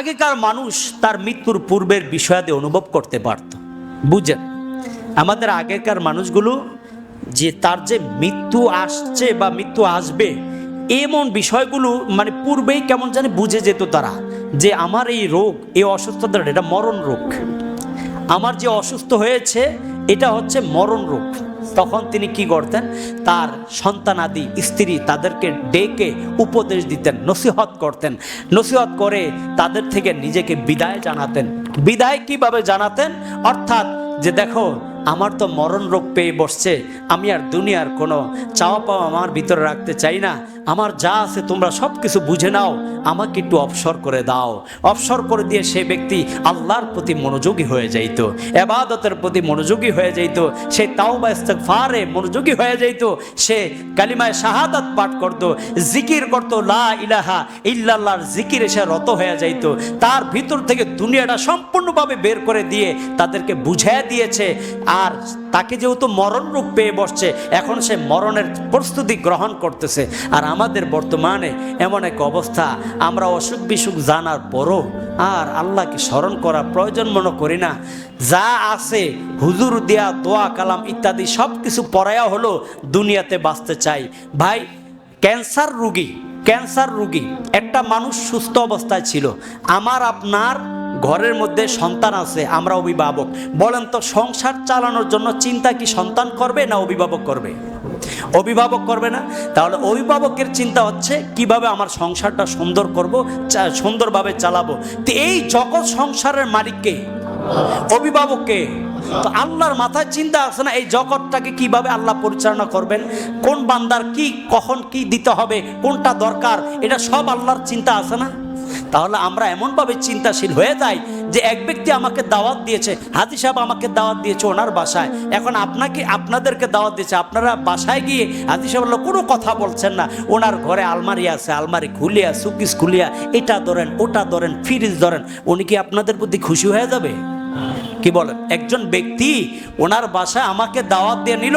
আগেকার মানুষ তার মৃত্যুর পূর্বের বিষয়াদি অনুভব করতে পারত। বুঝেন, আমাদের আগেকার মানুষগুলো যে তার যে মৃত্যু আসছে বা মৃত্যু আসবে, এমন বিষয়গুলো মানে পূর্বেই কেমন জানি বুঝে যেত তারা যে আমার এই রোগ, এই অসুস্থতাটা এটা মরণ রোগ। আমার যে অসুস্থ হয়েছে, এটা হচ্ছে মরণ রোগ। তখন তিনি কি করতেন? তার সন্তান আদি স্ত্রী তাদেরকে ডেকে উপদেশ দিতেন, নসিহত করতেন। নসিহত করে তাদের থেকে নিজেকে বিদায় জানাতেন। বিদায় কীভাবে জানাতেন? অর্থাৎ যে দেখো, আমার তো মরণ রোগ পেয়ে বসছে, আমি আর দুনিয়ার কোনো চাওয়া পাওয়া আমার ভিতরে রাখতে চাই না। আমার যা আছে তোমরা সব কিছু বুঝে নাও, আমাকে একটু অবসর করে দাও। অবসর করে দিয়ে সে ব্যক্তি আল্লাহর প্রতি মনোযোগী হয়ে যাইত, এবাদতের প্রতি মনোযোগী হয়ে যাইত, সে তাও বা ফারে মনোযোগী হয়ে যাইত, সে কালিমায় শাহাদাত পাঠ করত, জিকির করত, লা ইলাহা ইল্লাল্লাহর জিকির এসে রত হয়ে যাইত। তার ভিতর থেকে দুনিয়াটা সম্পূর্ণভাবে বের করে দিয়ে তাদেরকে বুঝাইয়া দিয়েছে। আর তাকে যেহেতু মরণ রূপ পেয়ে বসছে, এখন সে মরণের প্রস্তুতি গ্রহণ করতেছে। আর আমাদের বর্তমানে এমন এক অবস্থা, আমরা অসুখ বিসুখ জানার পরও আর আল্লাহকে স্মরণ করা প্রয়োজন মনে করি না। যা আছে, হুজুর দেয়া দোয়া, কালাম ইত্যাদি সব কিছু পড়ায়া হলো দুনিয়াতে বাঁচতে চাই। ভাই, ক্যান্সার রুগী ক্যান্সার রুগী, একটা মানুষ সুস্থ অবস্থায় ছিল। আমার, আপনার ঘরের মধ্যে সন্তান আছে, আমরা অভিভাবক। বলেন তো, সংসার চালানোর জন্য চিন্তা কি সন্তান করবে না অভিভাবক করবে? অভিভাবক করবে না? তাহলে অভিভাবকের চিন্তা হচ্ছে, কীভাবে আমার সংসারটা সুন্দর করব সুন্দরভাবে চালাবো? তো এই জগৎ সংসারের মালিককে, অভিভাবককে, তো আল্লাহর মাথায় চিন্তা আছে না, এই জগৎটাকে কীভাবে আল্লাহ পরিচালনা করবেন? কোন বান্দার কি, কখন কি দিতে হবে, কোনটা দরকার, এটা সব আল্লাহর চিন্তা আছে না? তাহলে আমরা এমনভাবে চিন্তাশীল হয়ে যাই যে এক ব্যক্তি আমাকে দাওয়াত দিয়েছে, হাজি সাহেব আমাকে দাওয়াত দিয়েছে ওনার বাসায়। এখন আপনাকে, আপনাদেরকে দাওয়াত দিয়েছে, আপনারা বাসায় গিয়ে হাজি সাহেব কোনো কথা বলছেন না। ওনার ঘরে আলমারি আছে, আলমারি খুলিয়া সুকিস খুলিয়া, এটা ধরেন, ওটা ধরেন, ফ্রিজ ধরেন, উনি কি আপনাদের প্রতি খুশি হয়ে যাবে? কি বলেন? একজন ব্যক্তি ওনার বাসায় আমাকে দাওয়াত দিয়ে নিল।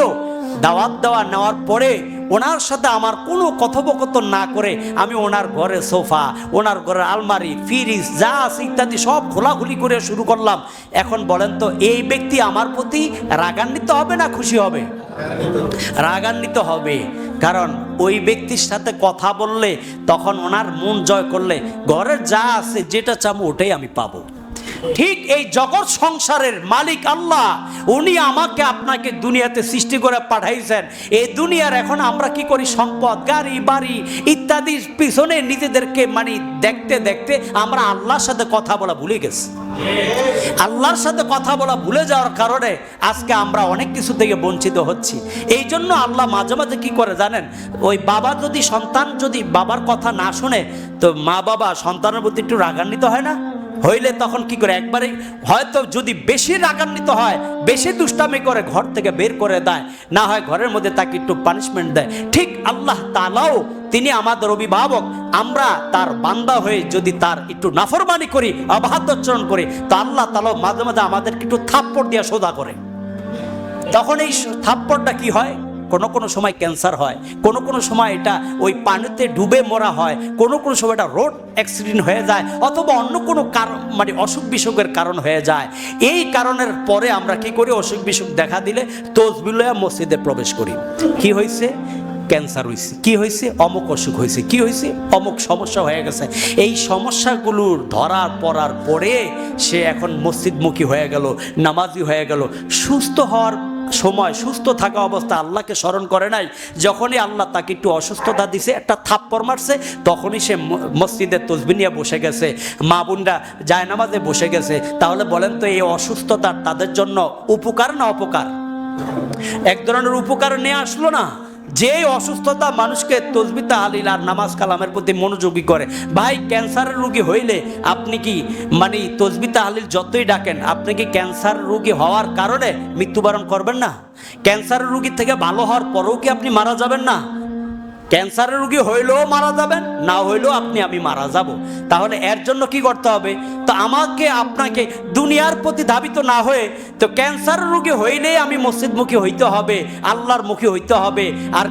দাওয়াত দেওয়া নেওয়ার পরে ওনার সাথে আমার কোনো কথোপকথন না করে আমি ওনার ঘরে সোফা, ওনার ঘরের আলমারি, ফ্রিজ, যা আছে ইত্যাদি সব খোলাখুলি করে শুরু করলাম। এখন বলেন তো, এই ব্যক্তি আমার প্রতি রাগান্বিত হবে না খুশি হবে? রাগান্বিত হবে। কারণ ওই ব্যক্তির সাথে কথা বললে, তখন ওনার মন জয় করলে, ঘরের যা আছে যেটা চাবো ওটাই আমি পাবো। ঠিক এই জগৎ সংসারের মালিক আল্লাহ, উনি আমাকে আপনাকে দুনিয়াতে সৃষ্টি করে পাঠাইছেন। এই দুনিয়ার এখন আমরা কি করি? সম্পদ, গাড়ি, বাড়ি ইত্যাদির পিছনে নিজেদেরকে মানে দেখতে দেখতে আমরা আল্লাহর সাথে কথা বলা ভুলে গেছি। আল্লাহর সাথে কথা বলা ভুলে যাওয়ার কারণে আজকে আমরা অনেক কিছু থেকে বঞ্চিত হচ্ছি। এই জন্য আল্লাহ মাঝে মাঝে কি করে জানেন? ওই বাবা যদি, সন্তান যদি বাবার কথা না শুনে, তো মা বাবা সন্তানের প্রতি একটু রাগান্বিত হয় না? হইলে তখন কি করে? একবারে হয়তো যদি বেশি রাগান্বিত হয়, বেশি দুষ্টামি করে ঘর থেকে বের করে দেয়, না হয় ঘরের মধ্যে তাকে একটু পানিশমেন্ট দেয়। ঠিক আল্লাহ তালাও তিনি আমাদের অভিভাবক, আমরা তার বান্দা হয়ে যদি তার একটু নাফরমানি করি অবাধ্যচরণ করি, তো আল্লাহ তালাও মাঝে মাঝে আমাদেরকে একটু থাপ্পড় দিয়ে সোজা করে। তখন এই থাপ্পড়টা কি হয়? কোনো কোনো সময় ক্যান্সার হয়, কোনো কোনো সময় এটা ওই পানিতে ডুবে মরা হয়, কোনো কোনো সময় এটা রোড অ্যাক্সিডেন্ট হয়ে যায় অথবা অন্য কোনো কারণ মানে অসুখ বিসুখের কারণ হয়ে যায়। এই কারণের পরে আমরা কি করি? অসুখ বিসুখ দেখা দিলে তসবিলয়া মসজিদে প্রবেশ করি। কি হয়েছে ক্যান্সার হয়েছে কি হয়েছে অমুক অসুখ হয়েছে কি হয়েছে অমুক সমস্যা হয়ে গেছে। এই সমস্যাগুলোর ধরার পড়ার পরে সে এখন মসজিদমুখী হয়ে গেল, নামাজি হয়ে গেল, সুস্থ হওয়ার সময়, সুস্থ থাকা অবস্থা আল্লাহকে স্মরণ করে নাই। যখনই আল্লাহ তাকে একটু অসুস্থতা দিছে, একটা থাপ্পড় মারছে, তখনই সে মসজিদের তসবি নিয়ে বসে গেছে। মা বোনরা জায়নামাজে বসে গেছে। তাহলে বলেন তো, এই অসুস্থতা তাদের জন্য উপকার না অপকার? এক ধরনের উপকার নিয়ে আসলো না? যে অসুস্থতা মানুষকে তসবিতা আলীল আর নামাজ কালামের প্রতি মনোযোগী করে, ভাই ক্যান্সারের রোগী হইলে আপনি কি মানে তসবিতা আলিল যতই ডাকেন, আপনি কি ক্যান্সার রোগী হওয়ার কারণে মৃত্যুবরণ করবেন না? ক্যান্সারের রোগীর থেকে ভালো হওয়ার পরেও কি আপনি মারা যাবেন না? ক্যান্সারের রুগী হইলেও মারা যাবেন, না হইলেও আপনি, আমি মারা যাব। তাহলে এর জন্য কি করতে হবে? তো আমাকে, আপনাকে দুনিয়ার প্রতি ধাবিত না হয়ে, তো ক্যান্সার রুগী হইলেই আমি মসজিদমুখী হইতে হবে, আল্লাহর মুখী হইতে হবে। আর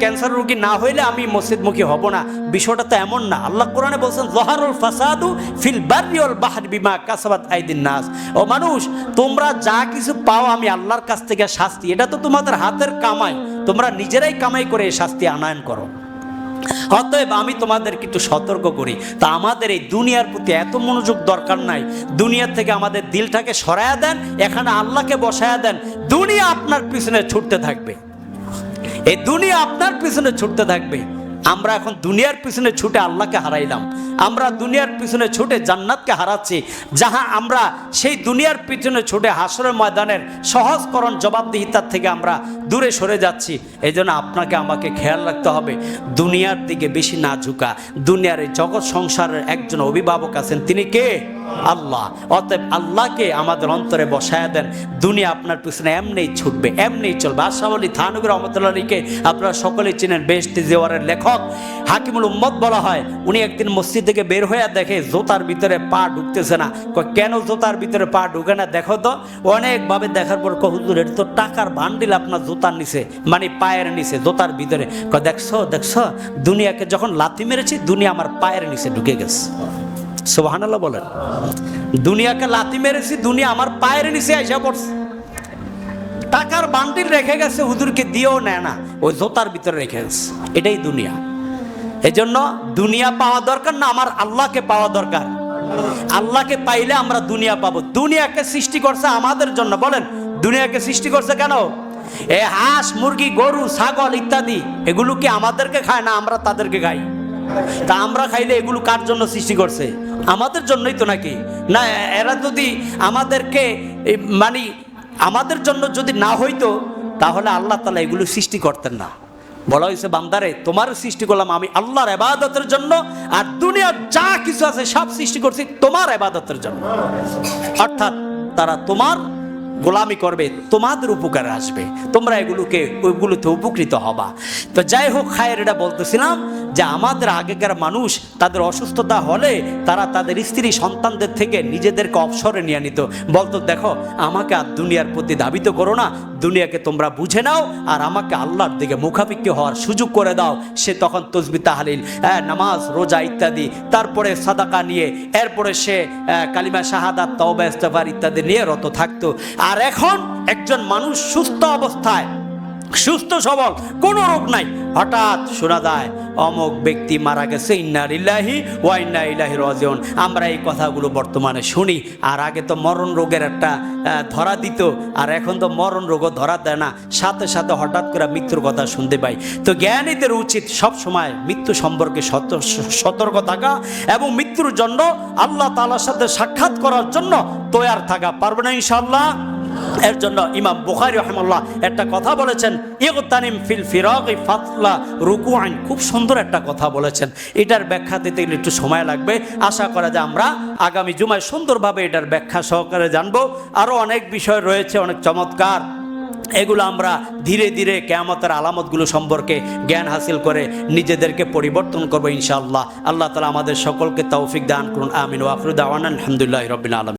ক্যান্সার রুগী না হইলে আমি মসজিদমুখী হব না। বিষয়টা তো এমন না। আল্লাহ কোরআনে বলছেন, জহারুল ফাসাদু ফিল বারিউল বাহর বিমা কাসাবাত আইদিন নাস। ও মানুষ, তোমরা যা কিছু পাও আমি আল্লাহর কাছ থেকে শাস্তি। এটা তো তোমাদের হাতের কামাই। তোমরা নিজেরাই কামাই করে শাস্তি আনায়ন করো। অতএব আমি তোমাদের একটু সতর্ক করি। তা আমাদের এই দুনিয়ার প্রতি এত মনোযোগ দরকার নাই। দুনিয়ার থেকে আমাদের দিলটাকে সরায়া দেন, এখানে আল্লাহকে বসায়া দেন। দুনিয়া আপনার পিছনে ছুটতে থাকবে। এই দুনিয়া আপনার পিছনে ছুটতে থাকবে। আমরা এখন দুনিয়ার পিছনে ছুটে আল্লাহকে হারাইলাম। আমরা দুনিয়ার পিছনে ছুটে জান্নাতকে হারাচ্ছি। যাহা আমরা সেই দুনিয়ার পিছনে ছুটে হাসরের ময়দানের সহজকরণ জবাবদিহিতার থেকে আমরা দূরে সরে যাচ্ছি। এই আপনাকে আমাকে খেয়াল রাখতে হবে, দুনিয়ার দিকে বেশি না ঝুঁকা। দুনিয়ার এই জগৎ সংসারের একজন অভিভাবক আছেন, তিনি কে? আল্লাহ। অতএব আল্লাহকে আমাদের অন্তরে বসায়া দেন। দুনিয়া আপনার পিছনে এমনিই ছুটবে এমনিই চলবে। আশাফ আলী রহমতুল্লাহকে আপনারা সকলেই চিনেন বেস্ট জেওয়ারের লেখক। হাকিমুল উম্মদ বলা হয় উনি একদিন মসজিদ থেকে বের হয়ে দেখে জোতার ভিতরে পা ঢুকতেছে না। কেন জোতার ভিতরে পা ঢুকে না? দেখো তো অনেকভাবে দেখার পর কয়, হুজুর এটা তো টাকার বান্ডিল আপনার জোতার নিচে মানে পায়ের নিচে জোতার ভিতরে। দেখছ দেখছ দুনিয়াকে যখন লাথি মেরেছি দুনিয়া আমার পায়ের নিচে ঢুকে গেছে। সোহানাল্লাহ বলেন, দুনিয়াকে লাথি মেরেছি, দুনিয়া আমার পায়ের নিচে আইসা পড়ছে। টাকার বান্ডিল রেখে গেছে, হুজুরকে দিয়েও নেয় না, ওই জোতার ভিতরে রেখে গেছে। এটাই দুনিয়া। এজন্য দুনিয়া পাওয়া দরকার না, আমার আল্লাহকে পাওয়া দরকার। আল্লাহকে পাইলে আমরা দুনিয়া পাবো। দুনিয়াকে সৃষ্টি করছে আমাদের জন্য, বলেন, দুনিয়াকে সৃষ্টি করছে কেন? এ হাঁস, মুরগি, গরু, ছাগল ইত্যাদি, এগুলো কি আমাদেরকে খায় না আমরা তাদেরকে খাই? তা আমরা খাইলে এগুলো কার জন্য সৃষ্টি করছে? আমাদের জন্যই তো নাকি? না, এরা যদি আমাদেরকে মানে আমাদের জন্য যদি না হইতো, তাহলে আল্লাহ তালা এগুলো সৃষ্টি করতেন না। বলা হয়েছে, বান্দারে তোমার সৃষ্টি করলাম আমি আল্লাহর এবাদতের জন্য, আর দুনিয়ার যা কিছু আছে সব সৃষ্টি করছি তোমার এবাদতের জন্য। অর্থাৎ তারা তোমার গোলামি করবে তোমাদের উপকারে আসবে। তোমরা এগুলোকে ওইগুলোতে উপকৃত হবা। তো যাই হোক খায়ের এটা বলতেছিলাম যে আমাদের আগেকার মানুষ তাদের অসুস্থতা হলে তারা তাদের স্ত্রী সন্তানদের থেকে নিজেদেরকে অবসরে নিয়ে নিত। বলতো দেখো আমাকে আর দুনিয়ার প্রতি দাবিত করো না। দুনিয়াকে তোমরা বুঝে নাও আর আমাকে আল্লাহর দিকে মুখাপিক্ষি হওয়ার সুযোগ করে দাও। সে তখন তসবি তাহালিল হ্যাঁ, নামাজ রোজা ইত্যাদি তারপরে সাদাকা নিয়ে এরপরে সে কালিমা শাহাদাত তওবা ইস্তেগফার ইত্যাদি নিয়ে রত থাকতো। আর এখন একজন মানুষ সুস্থ অবস্থায়, সুস্থ সবল, কোনো রোগ নাই। হঠাৎ শোনা যায়, অমক ব্যক্তি মারা গেছে ইন্নার ইল্লাহি ওয়াইন্না ইলাহি রাজিউন। আমরা এই কথাগুলো বর্তমানে শুনি। আর আগে তো মরণ রোগের একটা ধরা দিত, আর এখন তো মরণ রোগও ধরা দেয় না। সাথে সাথে হঠাৎ করে মৃত্যুর কথা শুনতে পাই। তো জ্ঞানীদের উচিত সব সময় মৃত্যু সম্পর্কে সতর্ক থাকা এবং মৃত্যুর জন্য আল্লাহ তাআলার সাথে সাক্ষাৎ করার জন্য তৈয়ার থাকা। পারবে না ইনশাল্লাহ এর জন্য ইমাম বুখারি রহমাল্লাহ একটা কথা বলেছেন, ইগতানিম ফিল ফিরাক ফাতলা রুকু আইন খুব সুন্দর একটা কথা বলেছেন। এটার ব্যাখ্যা দিতে গেলে একটু সময় লাগবে। আশা করা যায় আমরা আগামী জুমায় সুন্দরভাবে এটার ব্যাখ্যা সহকারে জানব। আরও অনেক বিষয় রয়েছে, অনেক চমৎকার। এগুলো আমরা ধীরে ধীরে কেয়ামতের আলামতগুলো সম্পর্কে জ্ঞান হাসিল করে নিজেদেরকে পরিবর্তন করব ইনশাআল্লাহ। আল্লাহ তালা আমাদের সকলকে তৌফিক দান করুন, আমিন। ওয়াফরুদ আওয়ান আলহামদুলিল্লাহ রবিন আলম